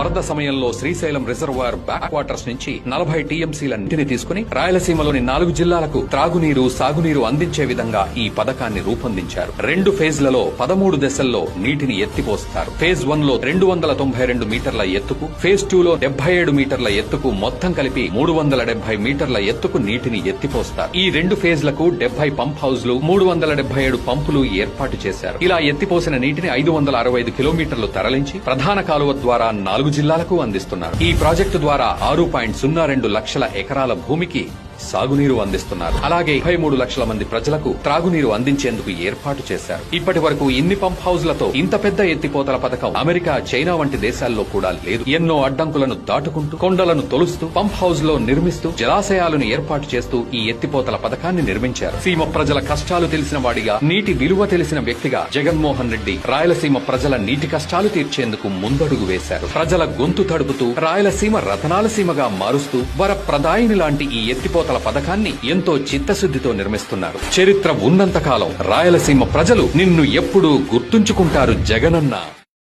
వరద సమయంలో Srisailam reservoir back waters నుంచి నలభై టీఎంసీల నీటిని తీసుకుని రాయలసీమలోని నాలుగు జిల్లాలకు త్రాగునీరు సాగునీరు అందించే విధంగా ఈ పథకాన్ని రూపొందించారు. రెండు ఫేజ్లలో పదమూడు దశల్లో నీటిని ఎత్తిపోస్తారు. ఫేజ్ వన్లో రెండు వందల తొంభై రెండు మీటర్ల ఎత్తుకు ఫేజ్ టూ లో డెబ్బై ఏడు మీటర్ల ఎత్తుకు మొత్తం కలిపి మూడు వందల డెబ్బై మీటర్ల ఎత్తుకు నీటిని ఎత్తిపోస్తారు. ఈ రెండు ఫేజ్లకు డెబ్బై పంప్ హౌజ్లు మూడు వందల డెబ్బై ఏడు పంపులు ఏర్పాటు చేశారు. ఇలా ఎత్తిపోసిన నీటిని ఐదు వందల అరవై ఐదు కిలోమీటర్లు తరలించి ప్రధాన కాలువ ద్వారా నాలుగు జిల్లాలకు అందిస్తున్నారు. ఈ ప్రాజెక్టు ద్వారా ఆరు పాయింట్ సున్నా రెండు లక్షల ఎకరాల భూమికి సాగునీరు అందిస్తున్నారు. అలాగే ముప్పై మూడు లక్షల మంది ప్రజలకు త్రాగునీరు అందించేందుకు ఏర్పాటు చేశారు. ఇప్పటి వరకు ఇన్ని పంప్ హౌజ్లతో ఇంత పెద్ద ఎత్తిపోతల పథకం అమెరికా చైనా వంటి దేశాల్లో కూడా లేదు. ఎన్నో అడ్డంకులను దాటుకుంటూ కొండలను తొలుస్తూ పంప్ హౌజ్లో నిర్మిస్తూ జలాశయాలను ఏర్పాటు చేస్తూ ఈ ఎత్తిపోతల పథకాన్ని నిర్మించారు. సీమ ప్రజల కష్టాలు తెలిసిన వాడిగా నీటి విలువ తెలిసిన వ్యక్తిగా జగన్మోహన్ రెడ్డి రాయలసీమ ప్రజల నీటి కష్టాలు తీర్చేందుకు ముందడుగు వేశారు. ప్రజల గొంతు తడుపుతూ రాయలసీమ రతనాల సీమగా మారుస్తూ వరప్రదాయిని లాంటి ఈ ఎత్తిపోతల పథకాన్ని ఎంతో చిత్తశుద్ధితో నిర్మిస్తున్నారు. చరిత్ర ఉన్నంతకాలం రాయలసీమ ప్రజలు నిన్ను ఎప్పుడూ గుర్తుంచుకుంటారు జగనన్న.